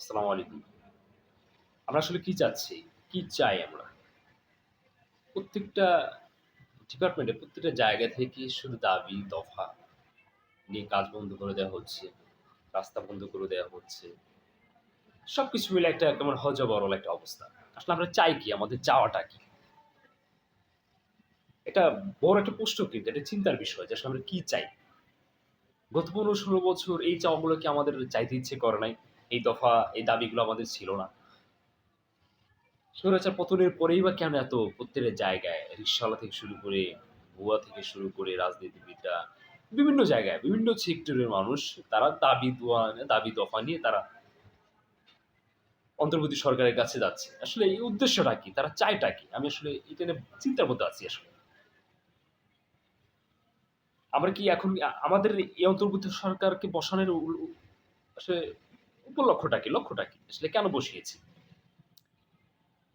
আসসালামু আলাইকুম। আমরা আসলে কি চাচ্ছি? কি চাই আমরা? প্রত্যেকটা ডিপার্টমেন্টে প্রত্যেকটা জায়গা থেকে শুধু দাবি, দফা নিয়ে কাজ বন্ধ করে দেওয়া হচ্ছে, রাস্তা বন্ধ করে দেওয়া হচ্ছে। সব কিছু মিলে একটা কেমন হজবরল একটা অবস্থা। আসলে আমরা চাই কি? আমাদের চাওয়াটা কি? এটা বড় একটা প্রশ্ন কিন্তু, এটা চিন্তার বিষয় যে আসলে আমরা কি চাই? গত পনেরো, ষোলো বছর এই চাওয়াগুলো কি আমাদের চাইতে ইচ্ছে করে নাই। এই দফা, এই দাবিগুলো আমাদের ছিল না। স্বৈরাচার পতনের পরেই বা কেন এত প্রত্যেকের জায়গায় রিক্সাওয়ালা থেকে শুরু করে, ভুয়া থেকে শুরু করে রাজনীতিবিদরা, বিভিন্ন জায়গায়, বিভিন্ন সেক্টরের মানুষ, তারা দাবি দোয়া দাবি দফা নিয়ে তারা অন্তর্বর্তী সরকারের কাছে যাচ্ছে। আসলে এই উদ্দেশ্যটা কি? তারা চায়টা কি? আমি আসলে এটা নিয়ে চিন্তার মধ্যে আছি আসলে। আমরা কি এখন, আমাদের এই অন্তর্বর্তী সরকারকে বসানোর আসলে উপলক্ষটা কি? লক্ষ্যটা কি? আসলে কেন বসিয়েছি?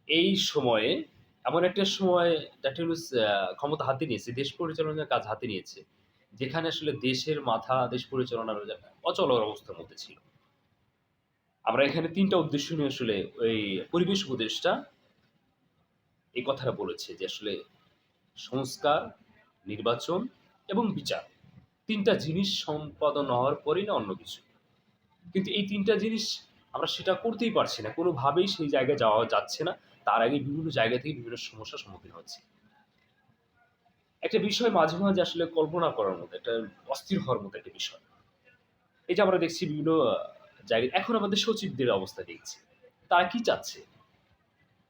এই সময়ে এমন একটা সময় ডক্টর ইউনূস, ক্ষমতা হাতে নিয়েছে দেশ পরিচালনার কাজ হাতে নিয়েছে যেখানে আসলে দেশের মাথা দেশ পরিচালনার অচল অবস্থার মধ্যে ছিল। আমরা এখানে তিনটা উদ্দেশ্য নিয়ে আসলে ওই পরিবেশ উপদেষ্টা এই কথাটা বলেছে যে আসলে সংস্কার নির্বাচন এবং বিচার তিনটা জিনিস সম্পাদন হওয়ার পরেই না অন্য কিছু। কিন্তু এই তিনটা জিনিস আমরা সেটা করতেই পারছি না। কোনোভাবেই সেই জায়গায় যাওয়া যাচ্ছে না। তার আগে বিভিন্ন জায়গা থেকে বিভিন্ন সমস্যার সম্মুখীন হচ্ছে। একটা বিষয় মাঝে মাঝে আসলে কল্পনা করার মতো, একটা অস্থির হওয়ার মতো একটা বিষয়। এই যে আমরা দেখছি বিভিন্ন জায়গায়, এখন আমাদের সচিবদের অবস্থা দেখছি। তারা কি চাচ্ছে?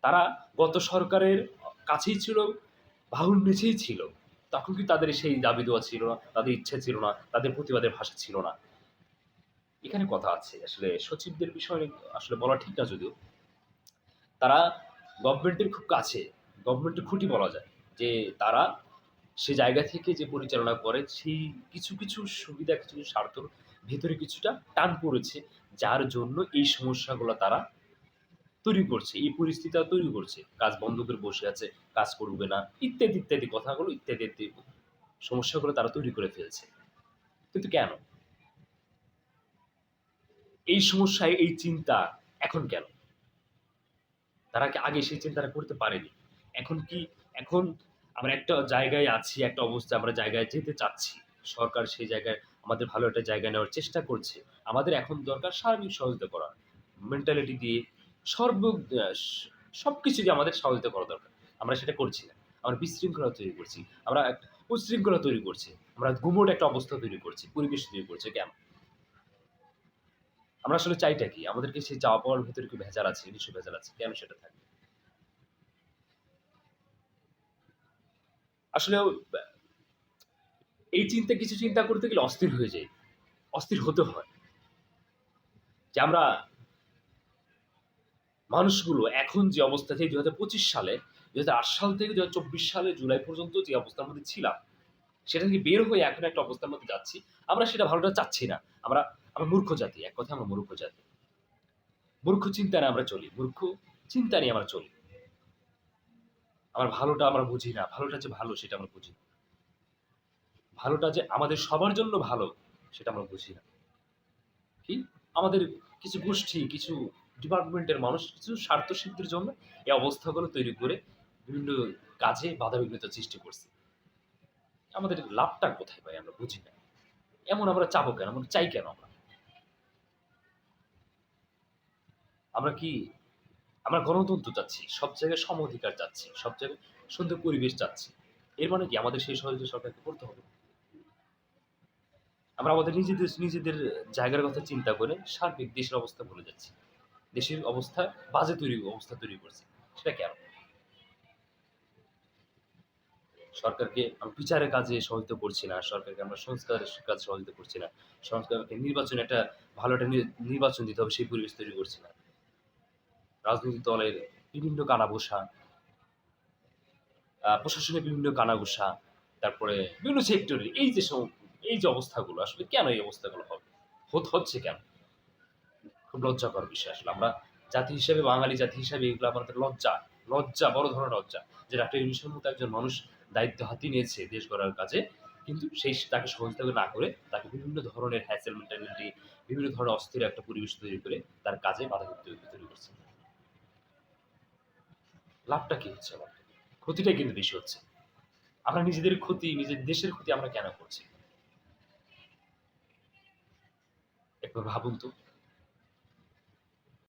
তারা গত সরকারের কাছেই ছিল, বাহুর নিচেই ছিল। তখন কি তাদের সেই দাবি দেওয়া ছিল না, তাদের ইচ্ছা ছিল না, তাদের প্রতিবাদের ভাষা ছিল না? এখানে কথা আছে, আসলে সচিবদের বিষয়ে আসলে বলা ঠিক না যদিও। তারা গভর্নমেন্টের খুব কাছে, গভর্নমেন্টের খুঁটি বলা যায়, যে তারা সে জায়গা থেকে যে পরিচালনা করে, সেই কিছু কিছু সুবিধা, কিছু কিছু স্বার্থ ভেতরে কিছুটা টান পড়েছে, যার জন্য এই সমস্যাগুলো তারা তৈরি করছে, এই পরিস্থিতি তৈরি করছে। কাজ বন্ধ করে বসে আছে, কাজ করবে না, ইত্যাদি ইত্যাদি কথাগুলো, ইত্যাদি ইত্যাদি সমস্যাগুলো তারা তৈরি করে ফেলছে। কিন্তু কেন? এই সমস্যায়, এই চিন্তা এখন কেন? তারা কি আগে সেই চিন্তাটা করতে পারেনি? এখন কি, এখন আমরা একটা জায়গায় আছি, একটা অবস্থা আমরা জায়গায় যেতে চাচ্ছি। সরকার সেই জায়গায় আমাদের ভালো একটা জায়গা নেওয়ার চেষ্টা করছে। আমাদের এখন দরকার সার্বিক সহযোগিতা করা মেন্টালিটি দিয়ে সর্ব সব কিছু দিয়ে আমাদের সহযোগিতা করা দরকার। আমরা সেটা করছি না। আমরা বিশৃঙ্খলা তৈরি করছি। আমরা উচ্ছৃঙ্খলা তৈরি করছি। আমরা গুমোট একটা অবস্থা তৈরি করছি। পরিবেশ তৈরি করছে কেন? আমরা আসলে চাইটা কি? আমাদেরকে সেই চাওয়া পাওয়ার ভিতরে কি ভেজাল আছে? নিশ্চয় ভেজাল আছে? কেন সেটা থাকবে? আসলে এই চিন্তা, কিছু চিন্তা করতে গেলে অস্থির হয়ে যায় অস্থির হতে হয়। যে আমরা মানুষগুলো এখন যে অবস্থা থেকে দুই হাজার পঁচিশ সালে, দুই হাজার আট সাল থেকে দুই হাজার চব্বিশ সালে জুলাই পর্যন্ত যে অবস্থার মধ্যে ছিলাম, সেটা থেকে বের হয়ে এখন একটা অবস্থার মধ্যে যাচ্ছি। আমরা সেটা ভালোটা চাচ্ছি না। আমরা আমরা মূর্খ জাতি, এক কথা আমরা মূর্খ জাতি। মূর্খ চিন্তা নিয়ে আমরা চলি, মূর্খ চিন্তা নিয়ে আমরা চলি। আমার ভালোটা আমরা বুঝি না, ভালোটা যে ভালো সেটা আমরা বুঝি না। ভালোটা যে আমাদের সবার জন্য ভালো সেটা আমরা বুঝি না। কি? আমাদের কিছু গোষ্ঠী, কিছু ডিপার্টমেন্টের মানুষ, কিছু স্বার্থ সিদ্ধির জন্য এই অবস্থাগুলো তৈরি করে বিভিন্ন কাজে বাধা বিঘ্নতা সৃষ্টি করছে। আমাদের লাভটা কোথায় পাই আমরা বুঝি না। এমন আমরা চাবো কেন? আমরা চাই কেন আমরা? আমরা কি, আমরা গণতন্ত্র চাচ্ছি, সব জায়গায় সম অধিকার চাচ্ছি, সব জায়গায় সুন্দর পরিবেশ চাচ্ছি। এর মানে কি আমাদের সেই সহযোগিতা সরকারকে করতে হবে? আমরা আমাদের নিজেদের নিজেদের জায়গার কথা চিন্তা করে সার্বিক দেশের অবস্থা ভুলে যাচ্ছি। দেশের অবস্থা, বাজে তৈরি, অবস্থা তৈরি করছে। সেটা কেন? সরকারকে আমরা বিচারের কাজে সহযোগিতা করছি না, সরকারকে আমরা সংস্কারের কাজে সহযোগিতা করছি না, সংস্কারকে নির্বাচনে একটা ভালো একটা নির্বাচন দিতে হবে, সেই পরিবেশ তৈরি করছি না। রাজনৈতিক দলের বিভিন্ন আহ, প্রশাসনের বিভিন্ন কানাঘুষা তারপরে বিভিন্ন সেক্টরে এই যে সব এই যে অবস্থাগুলো আসলে কেন এই অবস্থাগুলো হবে? হত- হচ্ছে কেন? খুব লজ্জাকর বিষয় আসলে। আমরা জাতি হিসেবে বাঙালি জাতি হিসেবে এগুলো আমাদের লজ্জা। লজ্জা বড় ধরনের লজ্জা। যে ডাক্তার ইউনুসের মতো একজন মানুষ দায়িত্ব হাতি নিয়েছে দেশ গড়ার কাজে কিন্তু সেই তাকে সহযোগিতা না করে তাকে বিভিন্ন ধরনের হ্যাসেল মেন্টালিটি বিভিন্ন ধরনের অস্থির একটা পরিবেশ তৈরি করে তার কাজে বাধা তৈরি করছে। লাভটা কি হচ্ছে আমার? ক্ষতিটাই কিন্তু বেশি হচ্ছে। আমরা নিজেদের ক্ষতি, নিজের দেশের ক্ষতি আমরা কেন করছি? একবার ভাবুন তো।